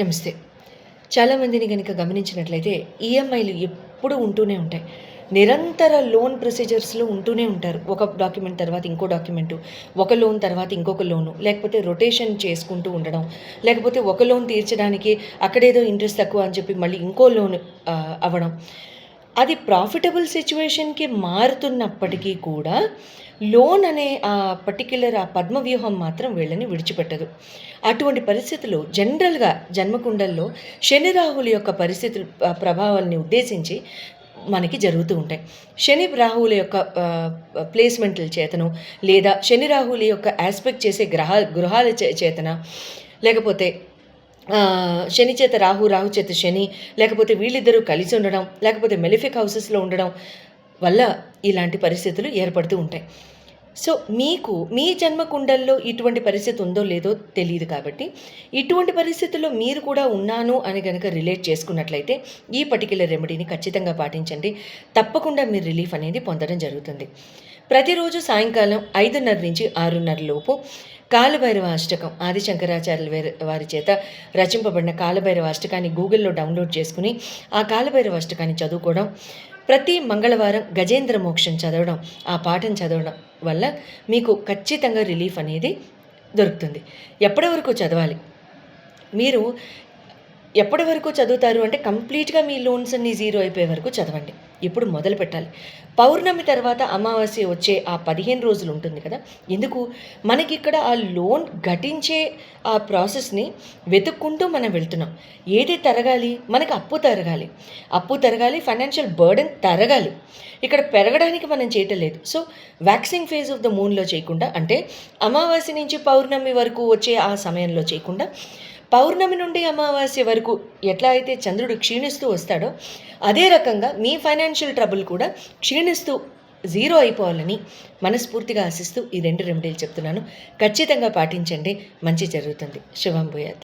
నమస్తే. చాలామందిని కనుక గమనించినట్లయితే ఈఎంఐలు ఎప్పుడు ఉంటూనే ఉంటాయి. నిరంతర లోన్ ప్రొసీజర్స్లో ఉంటూనే ఉంటారు. ఒక డాక్యుమెంట్ తర్వాత ఇంకో డాక్యుమెంటు ఒక లోన్ తర్వాత ఇంకొక లోను లేకపోతే రొటేషన్ చేసుకుంటూ ఉండడం లేకపోతే ఒక లోన్ తీర్చడానికి అక్కడేదో ఇంట్రెస్ట్ తక్కువ అని చెప్పి మళ్ళీ ఇంకో లోన్ అవ్వడం. అది ప్రాఫిటబుల్ సిచ్యువేషన్కి మారుతున్నప్పటికీ కూడా లోన్ అనే ఆ పర్టిక్యులర్ ఆ పద్మవ్యూహం మాత్రం వీళ్ళని విడిచిపెట్టదు. అటువంటి పరిస్థితులు జనరల్గా జన్మకుండల్లో శని రాహుల యొక్క పరిస్థితుల ప్రభావాన్ని ప్రభావాల్ని ఉద్దేశించి మనకి జరుగుతూ ఉంటాయి. శని రాహువుల యొక్క ప్లేస్మెంట్ల చేతను లేదా శని రాహువుల యొక్క ఆస్పెక్ట్ చేసే గ్రహ గృహాల చేతన లేకపోతే శని చేత రాహు రాహు చేత శని లేకపోతే వీళ్ళిద్దరూ కలిసి ఉండడం లేకపోతే మెలిఫిక్ హౌసెస్లో ఉండడం వల్ల ఇలాంటి పరిస్థితులు ఏర్పడుతూ ఉంటాయి. సో మీకు మీ జన్మకుండల్లో ఇటువంటి పరిస్థితి ఉందో లేదో తెలియదు కాబట్టి ఇటువంటి పరిస్థితుల్లో మీరు కూడా ఉన్నాను అని కనుక రిలేట్ చేసుకున్నట్లయితే ఈ పర్టికులర్ రెమెడీని ఖచ్చితంగా పాటించండి. తప్పకుండా మీరు రిలీఫ్ అనేది పొందడం జరుగుతుంది. ప్రతిరోజు సాయంకాలం ఐదున్నర నుంచి ఆరున్నర లోపు కాలభైరవ అష్టకం ఆది శంకరాచార్యుల వారి- వారి చేత రచింపబడిన కాలభైరవ అష్టకాన్ని గూగుల్లో డౌన్లోడ్ చేసుకుని ఆ కాలభైరవ అష్టకాన్ని చదువుకోవడం ప్రతి మంగళవారం గజేంద్ర మోక్షం చదవడం ఆ పాఠం చదవడం వల్ల మీకు ఖచ్చితంగా రిలీఫ్ అనేది దొరుకుతుంది. ఎప్పటి వరకు చదవాలి? మీరు ఎప్పటి వరకు చదువుతారు? అంటే కంప్లీట్గా మీ లోన్స్ అన్ని జీరో అయిపోయే వరకు చదవండి. ఇప్పుడు మొదలు పెట్టాలి. పౌర్ణమి తర్వాత అమావాస్య వచ్చే ఆ పదిహేను రోజులు ఉంటుంది కదా? ఎందుకు? మనకి ఇక్కడ ఆ లోన్ ఘటించే ఆ ప్రాసెస్ని వెతుక్కుంటూ మనం వెళ్తున్నాం. ఏది తరగాలి? మనకి అప్పు తరగాలి. అప్పు తరగాలి ఫైనాన్షియల్ బర్డెన్ తరగాలి. ఇక్కడ పెరగడానికి మనం చేయటం లేదు. So waxing phase of the మూన్లో చేయకుండా అంటే అమావాస్య నుంచి పౌర్ణమి వరకు వచ్చే ఆ సమయంలో చేయకుండా పౌర్ణమి నుండి అమావాస్య వరకు ఎట్లా అయితే చంద్రుడు క్షీణిస్తూ వస్తాడో అదే రకంగా మీ ఫైనాన్షియల్ ట్రబుల్ కూడా క్షీణిస్తూ జీరో అయిపోవాలని మనస్ఫూర్తిగా ఆశిస్తూ ఈ రెండు రెమెడీలు చెప్తున్నాను. ఖచ్చితంగా పాటించండి. మంచి జరుగుతుంది. శుభం భూయాత్.